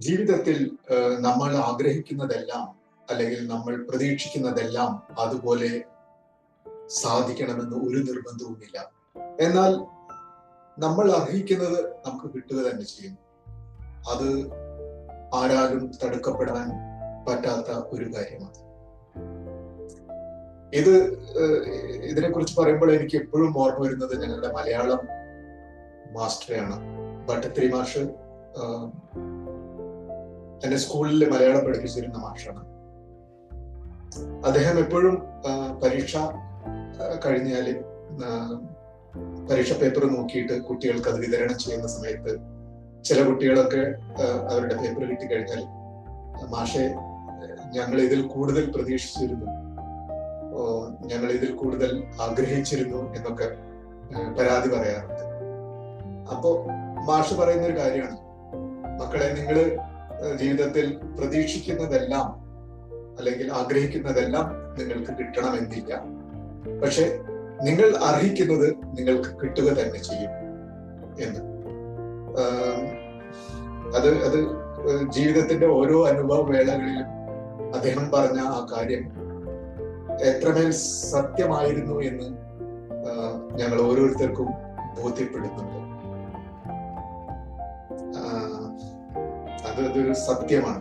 ജീവിതത്തിൽ നമ്മൾ ആഗ്രഹിക്കുന്നതെല്ലാം അല്ലെങ്കിൽ നമ്മൾ പ്രതീക്ഷിക്കുന്നതെല്ലാം അതുപോലെ സാധിക്കണമെന്ന് ഒരു നിർബന്ധവുമില്ല. എന്നാൽ നമ്മൾ അർഹിക്കുന്നത് നമുക്ക് കിട്ടുക തന്നെ ചെയ്യും. അത് ആരാലും തടുക്കപ്പെടാൻ പറ്റാത്ത ഒരു കാര്യമാണ്. ഇത് ഇതിനെ ഇതിനെക്കുറിച്ച് പറയുമ്പോൾ എനിക്ക് എപ്പോഴും ഓർമ്മ വരുന്നത് ഞങ്ങളുടെ മലയാളം മാസ്റ്ററെയാണ് ഭട്ടത്തിരി മാഷ് എന്റെ സ്കൂളിൽ മലയാളം പഠിപ്പിച്ചിരുന്ന മാഷാണ്. അദ്ദേഹം എപ്പോഴും പരീക്ഷ കഴിഞ്ഞാൽ പരീക്ഷ പേപ്പർ നോക്കിയിട്ട് കുട്ടികൾക്ക് അത് വിതരണം ചെയ്യുന്ന സമയത്ത് ചില കുട്ടികളൊക്കെ അവരുടെ പേപ്പർ കിട്ടിക്കഴിഞ്ഞാൽ മാഷെ ഞങ്ങൾ ഇതിൽ കൂടുതൽ പ്രതീക്ഷിച്ചിരുന്നു. ഞങ്ങൾ ഇതിൽ കൂടുതൽ ആഗ്രഹിച്ചിരുന്നു എന്നൊക്കെ പരാതി പറയാറുണ്ട്. അപ്പോ മാഷ് പറയുന്ന ഒരു കാര്യമാണ്. മക്കളെ നിങ്ങൾ ജീവിതത്തിൽ പ്രതീക്ഷിക്കുന്നതെല്ലാം അല്ലെങ്കിൽ ആഗ്രഹിക്കുന്നതെല്ലാം നിങ്ങൾക്ക് കിട്ടണമെന്നില്ല. പക്ഷെ നിങ്ങൾ അർഹിക്കുന്നത് നിങ്ങൾക്ക് കിട്ടുക തന്നെ ചെയ്യും എന്ന്. അത് അത് ജീവിതത്തിന്റെ ഓരോ അനുഭവ വേളകളിലും അദ്ദേഹം പറഞ്ഞ ആ കാര്യം എത്രമേൽ സത്യമായിരുന്നു എന്ന് ഞങ്ങൾ ഓരോരുത്തർക്കും ബോധ്യപ്പെടുന്നുണ്ട്. അതൊരു സത്യമാണ്.